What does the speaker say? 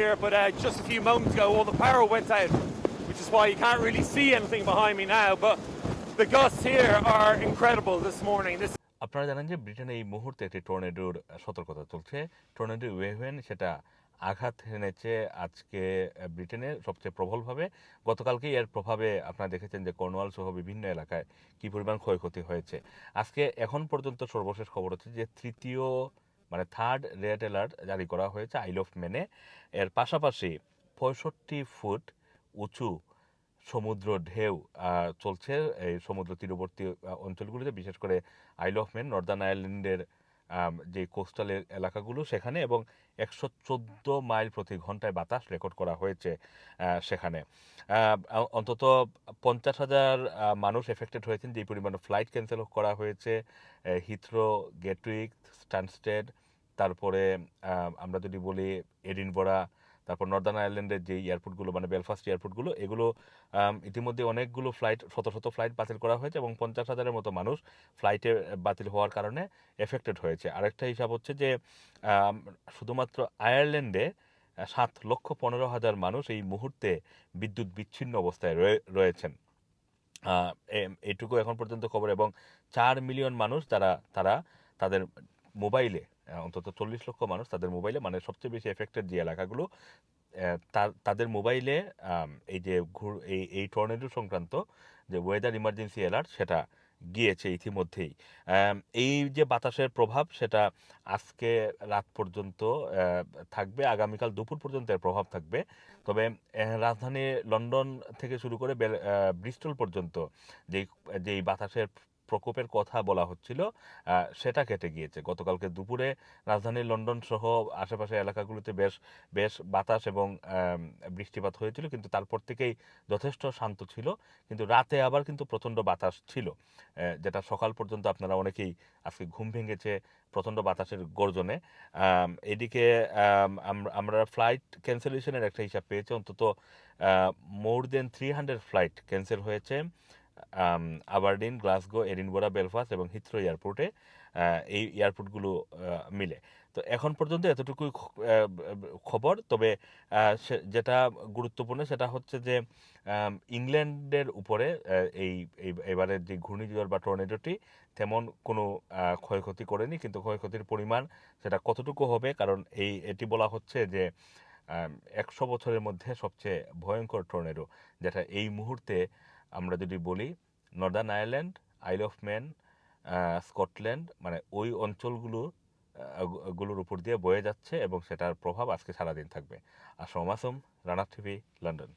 here, but uh, just a few moments ago, all the power went out, which is why you can't really see anything behind me now. But the gusts here are incredible this morning. This আপনারা জানেন যে ব্রিটেনে এই মুহূর্তে একটি টর্নেডোর সতর্কতা চলছে tornado woven সেটা আঘাত হেনেছে আজকে ব্রিটেনে সবচেয়ে প্রবলভাবে গতকালকে এর প্রভাবে আপনারা দেখেছেন যে কর্নওয়াল সহ বিভিন্ন এলাকায় কি পরিমাণ ক্ষয়ক্ষতি হয়েছে আজকে এখন পর্যন্ত সর্বশেষ খবর হচ্ছে যে তৃতীয় মানে থার্ড রেড অ্যালার্ট জারি করা হয়েছে আইল অফ ম্যানে এর পাশাপাশি পঁয়ষট্টি ফুট উঁচু সমুদ্র ঢেউ চলছে এই সমুদ্র তীরবর্তী অঞ্চলগুলিতে, বিশেষ করে আইল অফ ম্যান নর্দার্ন আয়ারল্যান্ডের যে কোস্টাল এলাকাগুলো সেখানে এবং একশো চোদ্দ মাইল প্রতি ঘন্টায় বাতাস রেকর্ড করা হয়েছে সেখানে। অন্তত পঞ্চাশ হাজার মানুষ এফেক্টেড হয়েছেন, যে পরিমাণে ফ্লাইট ক্যান্সেল করা হয়েছে হিথ্রো, গেটউইক, স্টানস্টেড, তারপরে আমরা যদি বলি এডিনবরা তারপর নর্দার্ন আয়ারল্যান্ডের যে এয়ারপোর্টগুলো মানে বেলফাস্ট এয়ারপোর্টগুলো এগুলো ইতিমধ্যে অনেকগুলো ফ্লাইট শত শত ফ্লাইট বাতিল করা হয়েছে এবং পঞ্চাশ হাজারের মতো মানুষ ফ্লাইটে বাতিল হওয়ার কারণে এফেক্টেড হয়েছে। আরেকটা হিসাব হচ্ছে যে শুধুমাত্র আয়ারল্যান্ডে সাত লক্ষ পনেরো হাজার মানুষ এই মুহূর্তে বিদ্যুৎ বিচ্ছিন্ন অবস্থায় রয়ে- রয়েছেন। এটুকু এখন পর্যন্ত খবর এবং চার মিলিয়ন মানুষ তারা তারা তাদের মোবাইলে অন্তত চল্লিশ লক্ষ মানুষ তাদের মোবাইলে মানে সবচেয়ে বেশি এফেক্টেড যে এলাকাগুলো তাদের মোবাইলে এই যে ঘুর, এই এই টর্নেডো সংক্রান্ত যে ওয়েদার ইমার্জেন্সি অ্যালার্ট সেটা গিয়েছে ইতিমধ্যেই। এই যে বাতাসের প্রভাব সেটা আজকে রাত পর্যন্ত থাকবে, আগামীকাল দুপুর পর্যন্ত এর প্রভাব থাকবে। তবে রাজধানী লন্ডন থেকে শুরু করে ব্রিস্টল পর্যন্ত যেই যেই বাতাসের প্রকোপের কথা বলা হচ্ছিল সেটা কেটে গিয়েছে। গতকালকে দুপুরে রাজধানী লন্ডন সহ আশেপাশে এলাকাগুলোতে বেশ বেশ বাতাস এবং বৃষ্টিপাত হয়েছিল কিন্তু তারপর থেকেই যথেষ্ট শান্ত ছিল। কিন্তু রাতে আবার কিন্তু প্রচণ্ড বাতাস ছিল যেটা সকাল পর্যন্ত আপনারা অনেকেই আজকে ঘুম ভেঙেছে প্রচণ্ড বাতাসের গর্জনে। এদিকে আম, আম- আমরা ফ্লাইট ক্যান্সেলেশনের একটা হিসাব পেয়েছি। অন্তত more than three hundred flight cancel হয়েছে। আবারডিন, গ্লাসগো, এডিনবরা, বেলফাস্ট এবং হিথ্রো এয়ারপোর্টে এই এয়ারপোর্টগুলো মিলে। তো এখন পর্যন্ত এতটুকুই খবর। তবে যেটা গুরুত্বপূর্ণ সেটা হচ্ছে যে ইংল্যান্ডের উপরে এই- এবারের যে ঘূর্ণিঝড় বা টর্নেডোটি তেমন কোনো ক্ষয়ক্ষতি করেনি। কিন্তু ক্ষয়ক্ষতির পরিমাণ সেটা কতটুকু হবে? কারণ এই, এটি বলা হচ্ছে যে একশো বছরের মধ্যে সবচেয়ে ভয়ঙ্কর টর্নেডো, যেটা এই মুহূর্তে আমরা যদি বলি northern Ireland isle of man Scotland মানে ওই অঞ্চলগুলো গুলোর উপর দিয়ে বয়ে যাচ্ছে এবং সেটার প্রভাব আজকে সারাদিন থাকবে। আর সমাসম, রানা টিভি লন্ডন